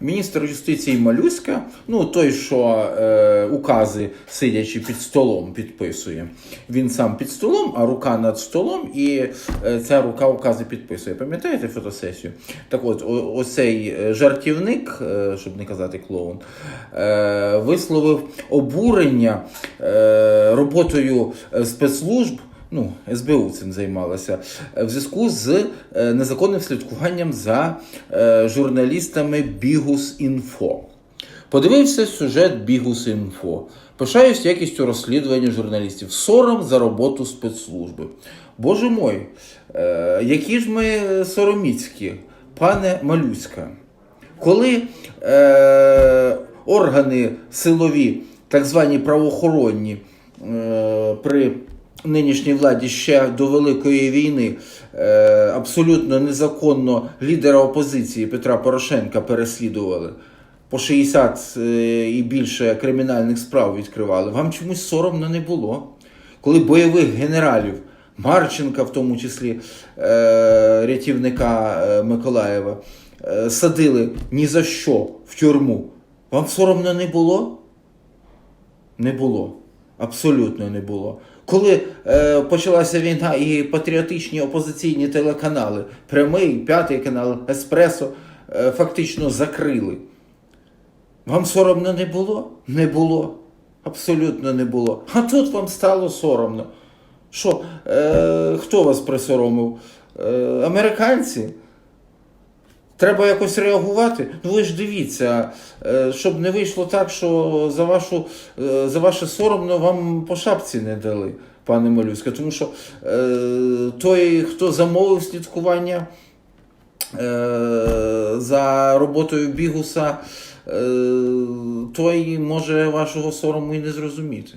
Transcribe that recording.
міністр юстиції Малюська, ну той, що е, укази сидячи під столом, підписує. Він сам під столом, а рука над столом, і е, ця рука укази підписує. Пам'ятаєте фотосесію? Так от, о- оцей е, жартівник, е, щоб не казати клоун, е, висловив обурення е, роботою е, спецслужб. Ну, СБУ цим займалася в зв'язку з е, незаконним слідкуванням за е, журналістами Бігус Інфо. Подивився сюжет Бігус Інфо. Пишаюсь якістю розслідування журналістів. Сором за роботу спецслужби. Боже мой, е, які ж ми сороміцькі, пане Малюська. Коли е, органи силові, так звані правоохоронні, е, при нинішній владі ще до Великої війни е, абсолютно незаконно лідера опозиції Петра Порошенка переслідували. По 60 е, і більше кримінальних справ відкривали. Вам чомусь соромно не було. Коли бойових генералів, Марченка, в тому числі е, рятівника Миколаєва, садили ні за що в тюрму. Вам соромно не було? Не було. Абсолютно не було. Коли е, почалася війна і патріотичні опозиційні телеканали, прямий, п'ятий канал, Еспресо, е, фактично закрили. Вам соромно не було? Не було. Абсолютно не було. А тут вам стало соромно. Що, е, хто вас присоромив? Е, американці? Треба якось реагувати. Ну ви ж дивіться, е, щоб не вийшло так, що за вашу е, за ваше соромно вам по шапці не дали, пане Малюська. Тому що е, той, хто замовив слідкування за роботою бігуса, той може вашого сорому і не зрозуміти.